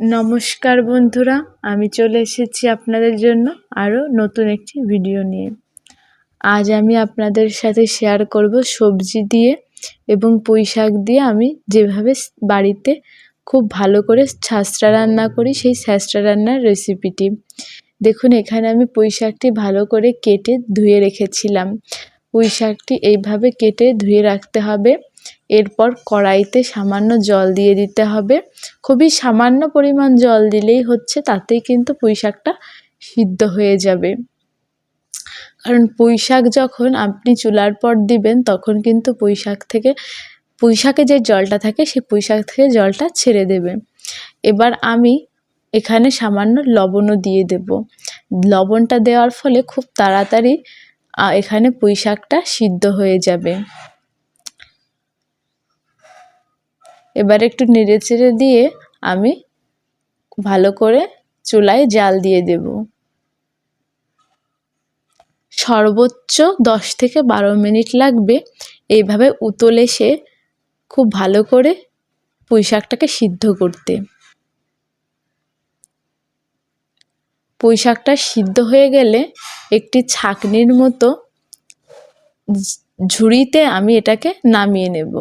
নমস্কার বন্ধুরা, আমি চলে এসেছি আপনাদের জন্য আরও নতুন একটি ভিডিও নিয়ে। আজ আমি আপনাদের সাথে শেয়ার করব সবজি দিয়ে এবং পুঁই শাক দিয়ে আমি যেভাবে বাড়িতে খুব ভালো করে ছাঁচড়া রান্না করি সেই ছাঁচড়া রান্নার রেসিপিটি দেখুন, এখানে আমি পুঁই শাকটি ভালো করে কেটে ধুয়ে রেখেছিলাম। পুঁই শাকটি এইভাবে কেটে ধুয়ে রাখতে হবে। এরপর কড়াইতে সামান্য জল দিয়ে দিতে হবে। খুবই সামান্য পরিমাণ জল দিলেই হচ্ছে, তাতেই কিন্তু পুঁই শাকটা সিদ্ধ হয়ে যাবে। কারণ পুঁই শাক যখন আপনি চুলার পর দিবেন, তখন কিন্তু পুঁই শাক থেকে, পুঁই শাকে যে জলটা থাকে সেই পুঁই শাক থেকে জলটা ছেড়ে দেবে। এবার আমি এখানে সামান্য লবণও দিয়ে দেব। লবণটা দেওয়ার ফলে খুব তাড়াতাড়ি এখানে পুঁই শাকটা সিদ্ধ হয়ে যাবে। এবার একটু নেড়ে চেড়ে দিয়ে আমি ভালো করে চুলায় জাল দিয়ে দেব। সর্বোচ্চ দশ থেকে বারো মিনিট লাগবে এইভাবে উতল এসে খুব ভালো করে পুঁই শাকটাকে সিদ্ধ করতে। পুঁই শাকটা সিদ্ধ হয়ে গেলে একটি ছাকনির মতো ঝুড়িতে আমি এটাকে নামিয়ে নেব।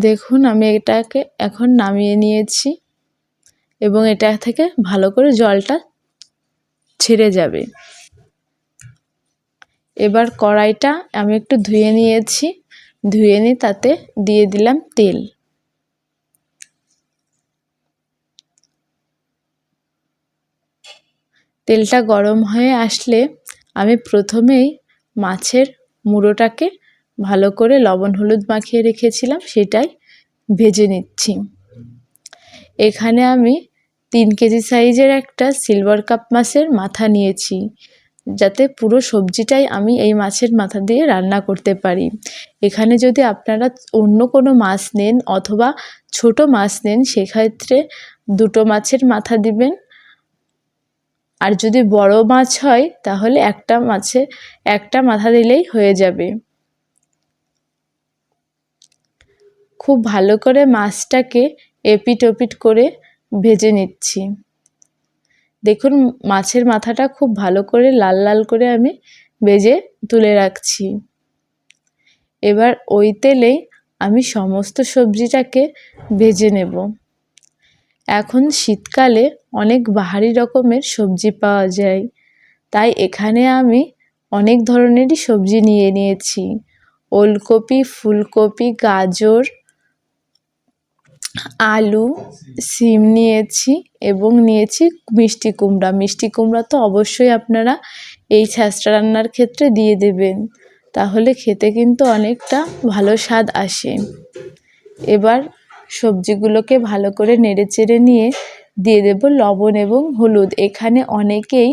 দেখুন, আমি এটাকে এখন নামিয়ে নিয়েছি এবং এটা থেকে ভালো করে জলটা ছেড়ে যাবে। এবার কড়াইটা আমি একটু ধুয়ে নিয়েছি। ধুয়ে নিয়ে তাতে দিয়ে দিলাম তেল। তেলটা গরম হয়ে আসলে আমি প্রথমেই মাছের মুড়োটাকে ভালো করে লবণ হলুদ মাখিয়ে রেখেছিলাম, সেটাই ভেজে নিচ্ছি। এখানে আমি তিন কেজি সাইজের একটা সিলভার কাপ মাছের মাথা নিয়েছি, যাতে পুরো সবজিটাই আমি এই মাছের মাথা দিয়ে রান্না করতে পারি। এখানে যদি আপনারা অন্য কোনো মাছ নেন অথবা ছোট মাছ নেন, সেক্ষেত্রে দুটো মাছের মাথা দিবেন। আর যদি বড় মাছ হয়, তাহলে একটা মাছে, একটা মাথা দিলেই হয়ে যাবে। খুব ভালো করে মাছটাকে এপিট ওপিট করে ভেজে নিচ্ছি। দেখুন, মাছের মাথাটা খুব ভালো করে লাল লাল করে আমি ভেজে তুলে রাখছি। এবার ওই তেলেই আমি সমস্ত সবজিটাকে ভেজে নেব। এখন শীতকালে অনেক বাহারি রকমের সবজি পাওয়া যায়, তাই এখানে আমি অনেক ধরনেরই সবজি নিয়ে নিয়েছি। ওলকপি, ফুলকপি, গাজর আলু, সিম নিয়েছি এবং নিয়েছি মিষ্টি কুমড়া। মিষ্টি কুমড়া তো অবশ্যই আপনারা এই ছ্যাঁচড়া রান্নার ক্ষেত্রে দিয়ে দেবেন। তাহলে খেতে কিন্তু অনেকটা ভালো স্বাদ আসে। এবার সবজিগুলোকে ভালো করে নেড়ে চেড়ে নিয়ে দিয়ে দেব লবণ এবং হলুদ। এখানে অনেকেই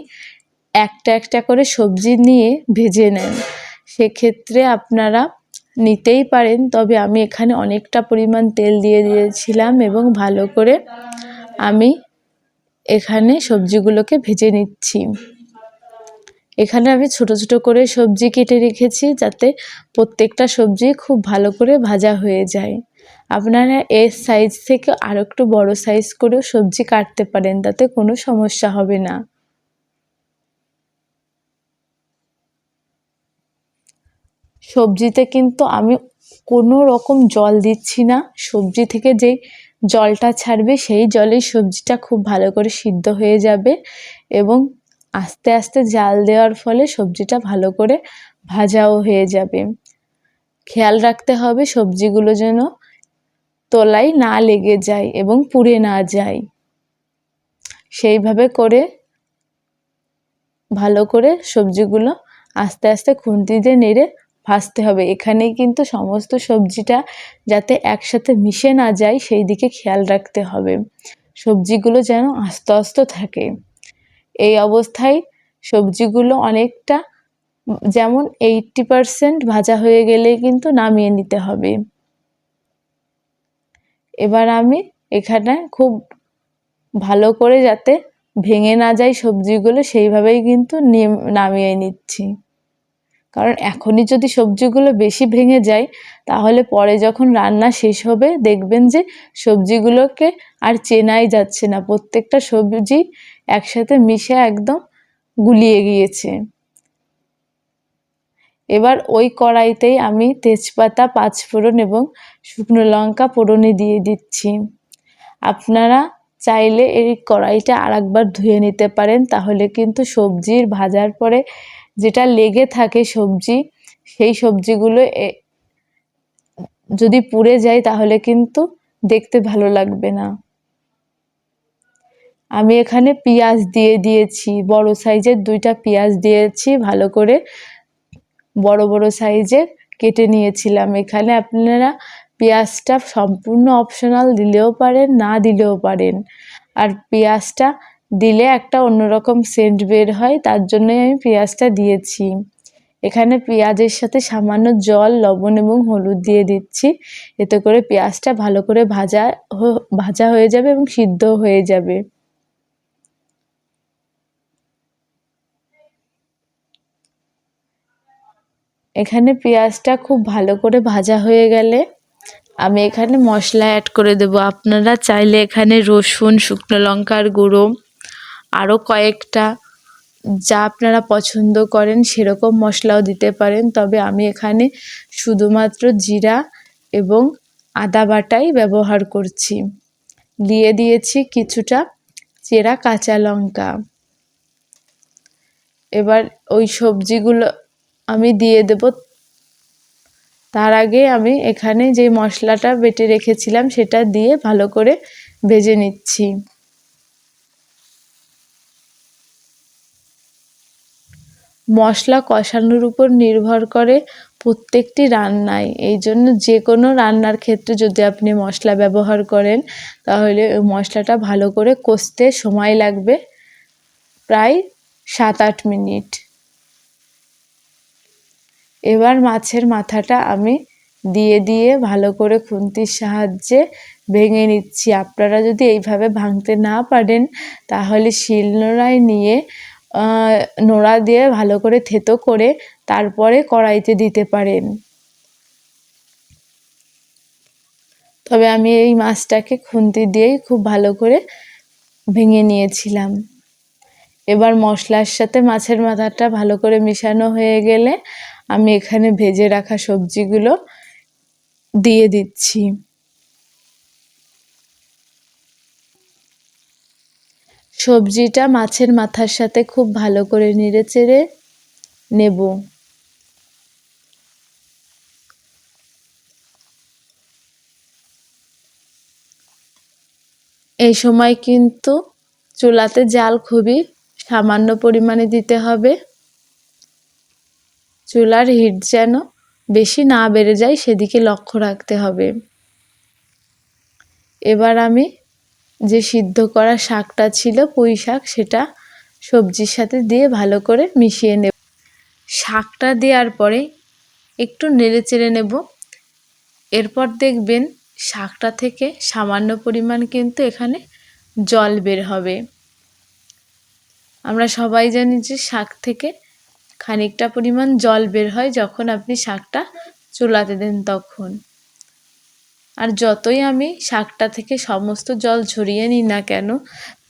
একটা একটা করে সবজি নিয়ে ভেজে নেন। সেক্ষেত্রে আপনারা নিতেই পারেন, তবে আমি এখানে অনেকটা পরিমাণ তেল দিয়ে দিয়েছিলাম এবং ভালো করে আমি এখানে সবজিগুলোকে ভেজে নিচ্ছি। এখানে আমি ছোট ছোট করে সবজি কেটে রেখেছি যাতে প্রত্যেকটা সবজি খুব ভালো করে ভাজা হয়ে যায়। আপনারা এর সাইজ থেকে আরও একটু বড় সাইজ করেও সবজি কাটতে পারেন, তাতে কোনো সমস্যা হবে না। সবজিতে কিন্তু আমি কোনো রকম জল দিচ্ছি না। সবজি থেকে যেই জলটা ছাড়বে, সেই জলেই সবজিটা খুব ভালো করে সিদ্ধ হয়ে যাবে এবং আস্তে আস্তে জাল দেওয়ার ফলে সবজিটা ভালো করে ভাজাও হয়ে যাবে। খেয়াল রাখতে হবে সবজিগুলো যেন তলায় না লেগে যায় এবং পুড়ে না যায়। সেইভাবে করে ভালো করে সবজিগুলো আস্তে আস্তে খুন্তি দিয়ে নেড়ে ভাজতে হবে। এখানেই কিন্তু সমস্ত সবজিটা যাতে একসাথে মিশে না যায়, সেই দিকে খেয়াল রাখতে হবে। সবজিগুলো যেন আস্তে আস্তে থাকে। এই অবস্থায় সবজিগুলো অনেকটা, যেমন এইটটি পারসেন্ট ভাজা হয়ে গেলে কিন্তু নামিয়ে নিতে হবে। এবার আমি এখানে খুব ভালো করে যাতে ভেঙে না যায় সবজিগুলো, সেইভাবেই কিন্তু নিম- নামিয়ে নিচ্ছি। কারণ এখনই যদি সবজিগুলো বেশি ভেঙে যায়, তাহলে পরে যখন রান্না শেষ হবে, দেখবেন যে সবজিগুলোকে আর চেনাই যাচ্ছে না। প্রত্যেকটা সবজি একসাথে মিশে একদম গুলিয়ে গিয়েছে। এবার ওই কড়াইতেই আমি তেজপাতা, পাঁচফোড়ন এবং শুকনো লঙ্কা ফোড়নে দিয়ে দিচ্ছি। আপনারা চাইলে এই কড়াইটা আরেকবার ধুয়ে নিতে পারেন, তাহলে কিন্তু সবজির ভাজার পরে যেটা লেগে থাকে সবজি, সেই সবজিগুলো যদি পুড়ে যায় তাহলে কিন্তু দেখতে ভালো লাগবে না। আমি এখানে পেঁয়াজ দিয়ে দিয়েছি, বড় সাইজের দুইটা পেঁয়াজ দিয়েছি, ভালো করে বড় বড় সাইজের কেটে নিয়েছিলাম। এখানে আপনারা পেঁয়াজটা সম্পূর্ণ অপশনাল দিলেও পারেন, না দিলেও পারেন। আর পেঁয়াজটা দিলে একটা অন্যরকম সেন্ট বের হয়, তার জন্যই আমি পেঁয়াজটা দিয়েছি। এখানে পেঁয়াজের সাথে সামান্য জল, লবণ এবং হলুদ দিয়ে দিচ্ছি। এতে করে পেঁয়াজটা ভালো করে ভাজা ভাজা হয়ে যাবে এবং সিদ্ধ হয়ে যাবে। এখানে পেঁয়াজটা খুব ভালো করে ভাজা হয়ে গেলে আমি এখানে মশলা অ্যাড করে দেব। আপনারা চাইলে এখানে রসুন, শুকনো লঙ্কার গুঁড়ো আরও কয়েকটা যা আপনারা পছন্দ করেন সেরকম মশলাও দিতে পারেন। তবে আমি এখানে শুধুমাত্র জিরা এবং আদা বাটাই ব্যবহার করছি। দিয়ে দিয়েছি কিছুটা চেরা কাঁচা লঙ্কা। এবার ওই সবজিগুলো আমি দিয়ে দেব। তার আগে আমি এখানে যে মশলাটা বেটে রেখেছিলাম সেটা দিয়ে ভালো করে ভেজে নিচ্ছি। মশলা কষানোর উপর নির্ভর করে প্রত্যেকটি রান্নায়। এই জন্য যে কোনো রান্নার ক্ষেত্রে যদি আপনি মশলা ব্যবহার করেন, তাহলে মশলাটা ভালো করে কষতে সময় লাগবে প্রায় সাত আট মিনিট। এবার মাছের মাথাটা আমি দিয়ে দিয়ে ভালো করে খুন্তির সাহায্যে ভেঙে নিচ্ছি। আপনারা যদি এইভাবে ভাঙতে না পারেন, তাহলে শিলনোড়ায় নিয়ে নোড়া দিয়ে ভালো করে থেতো করে তারপরে কড়াইতে দিতে পারেন। তবে আমি এই মাছটাকে খুন্তি দিয়েই খুব ভালো করে ভেঙে নিয়েছিলাম। এবার মশলার সাথে মাছের মাথাটা ভালো করে মেশানো হয়ে গেলে আমি এখানে ভেজে রাখা সবজিগুলো দিয়ে দিচ্ছি। সবজিটা মাছের মাথার সাথে খুব ভালো করে নেড়ে চেড়ে নেব। এই সময় কিন্তু চুলাতে জাল খুবই সামান্য পরিমাণে দিতে হবে। চুলার হিট যেন বেশি না বেড়ে যায় সেদিকে লক্ষ্য রাখতে হবে। এবার আমি যে সিদ্ধ করা শাকটা ছিল, পুঁই শাক, সেটা সবজির সাথে দিয়ে ভালো করে মিশিয়ে নেব। শাকটা দেওয়ার পরে একটু নেড়ে চেড়ে নেব। এরপর দেখবেন শাকটা থেকে সামান্য পরিমাণ কিন্তু এখানে জল বের হবে। আমরা সবাই জানি যে শাক থেকে খানিকটা পরিমাণ জল বের হয় যখন আপনি শাকটা চুলাতে দেন তখন। আর যতই আমি শাকটা থেকে সমস্ত জল ঝরিয়ে নিই না কেন,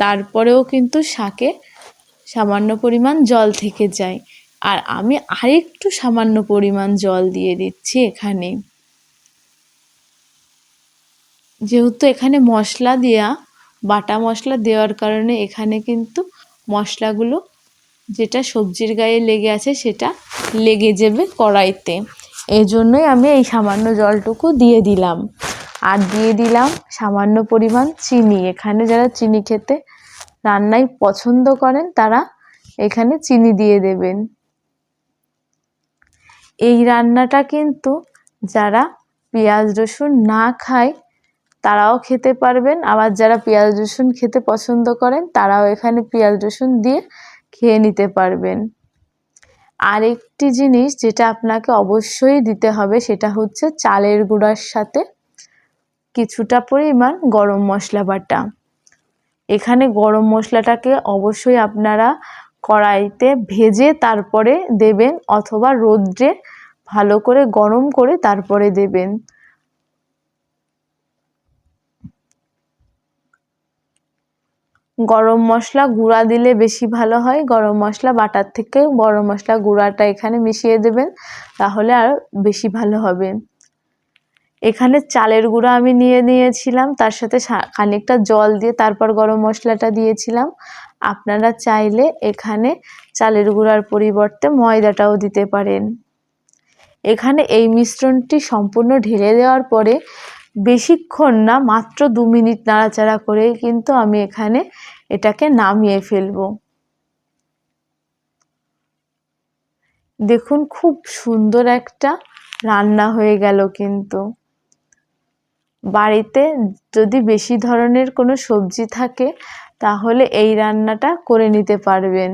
তারপরেও কিন্তু শাকে সামান্য পরিমাণ জল থেকে যায়। আর আমি আরেকটু সামান্য পরিমাণ জল দিয়ে দিচ্ছি এখানে। যেহেতু এখানে মশলা দেওয়া বাটা মশলা দেওয়ার কারণে এখানে কিন্তু মশলাগুলো যেটা সবজির গায়ে লেগে আছে সেটা লেগে যাবে কড়াইতে। এই জন্যই আমি এই সামান্য জলটুকু দিয়ে দিলাম। আর দিয়ে দিলাম সামান্য পরিমাণ চিনি। এখানে যারা চিনি খেতে রান্নায় পছন্দ করেন, তারা এখানে চিনি দিয়ে দেবেন। এই রান্নাটা কিন্তু যারা পেঁয়াজ রসুন না খায়, তারাও খেতে পারবেন। আবার যারা পেঁয়াজ রসুন খেতে পছন্দ করেন, তারাও এখানে পেঁয়াজ রসুন দিয়ে খেয়ে নিতে পারবেন। আরেকটি জিনিস যেটা আপনাকে অবশ্যই দিতে হবে, সেটা হচ্ছে চালের গুঁড়ার সাথে কিছুটা পরিমাণ গরম মশলা বাটা। এখানে গরম মশলাটাকে অবশ্যই আপনারা কড়াইতে ভেজে তারপরে দেবেন অথবা রোদ্রে ভালো করে গরম করে তারপরে দেবেন। গরম মশলা গুঁড়া দিলে বেশি ভালো হয়। গরম মশলা বাটার থেকে গরম মশলা গুঁড়াটা এখানে মিশিয়ে দেবেন, তাহলে আর বেশি ভালো হবে। এখানে চালের গুঁড়ো আমি নিয়ে নিয়েছিলাম, তার সাথে খানিকটা জল দিয়ে তারপর গরম মশলাটা দিয়েছিলাম। আপনারা চাইলে এখানে চালের গুঁড়ার পরিবর্তে ময়দাটাও দিতে পারেন। এখানে এই মিশ্রণটি সম্পূর্ণ ঢেলে দেওয়ার পরে বেশিক্ষণ না, মাত্র দু মিনিট নাড়াচাড়া করেই কিন্তু আমি এখানে এটাকে নামিয়ে ফেলব। দেখুন, খুব সুন্দর একটা রান্না হয়ে গেল কিন্তু। বাড়িতে যদি বেশি ধরনের কোনো সবজি থাকে, তাহলে এই রান্নাটা করে নিতে পারবেন।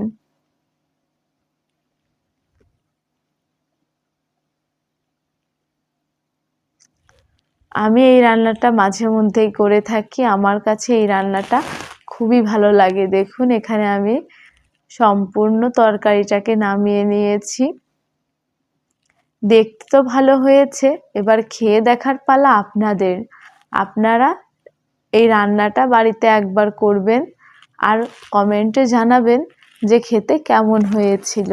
আমি এই রান্নাটা মাঝে মধ্যেই করে থাকি। আমার কাছে এই রান্নাটা খুবই ভালো লাগে। দেখুন, এখানে আমি সম্পূর্ণ তরকারিটাকে নামিয়ে নিয়েছি। দেখতে তো ভালো হয়েছে। এবার খেয়ে দেখার পালা আপনাদের। আপনারা এই রান্নাটা বাড়িতে একবার করবেন আর কমেন্টে জানাবেন যে খেতে কেমন হয়েছিল।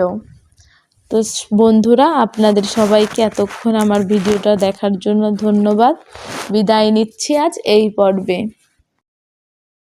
তো বন্ধুরা, আপনাদের সবাইকে এতক্ষণ আমার ভিডিওটা দেখার জন্য ধন্যবাদ। বিদায় নিচ্ছি আজ এই পর্বে।